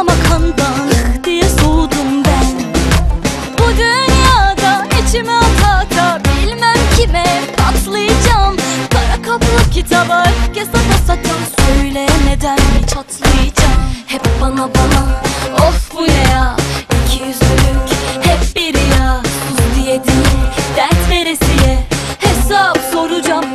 taklamakandan Ih diye ben. Bu dünyada içime ata ata Bilmem kime patlayacağım Kara kaplı kitaba öfke sata sata Söylemeden mi çatlayacağım Hep bana bana of bu ne ya? İki yüzlülük hep biri ya Sus dert veresiye Hesap soracağım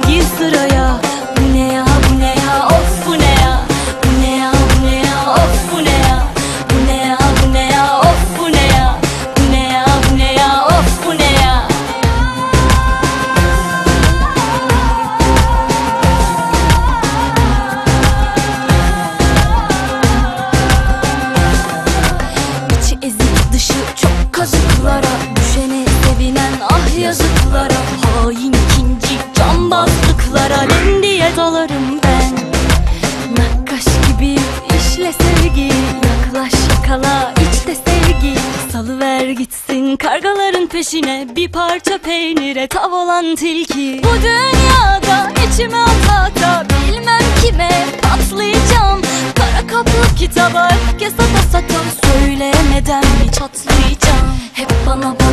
yazıklara Hain ikinci cambazlıklara Len diye dalarım ben. Nakkaş gibi işle sevgi Yaklaş yakala içte sevgi. Salıver gitsin kargaların peşine Bir parça peynire tav olan tilki. Bu dünyada içime ata ata Bilmem kime patlayacağım Kara kaplı kitaba öfke sata sata Söylemeden mi çatlayacağım Hep bana bana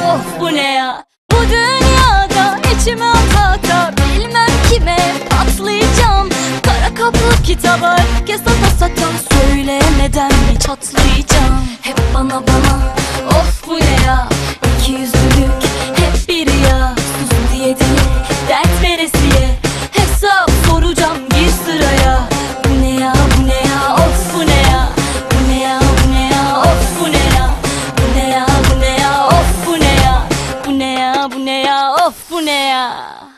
Of bu ne ya? Bu dünyada içime ata ata Bilmem kime patlayacağım. Kara kaplı kitaba öfke sata sata Söylemeden mi çatlayacağım. Hep bana bana of bu ne ya? İki yüzlülük hep biri ya Sus diye değil dert veresiye Hesap 덕분에야.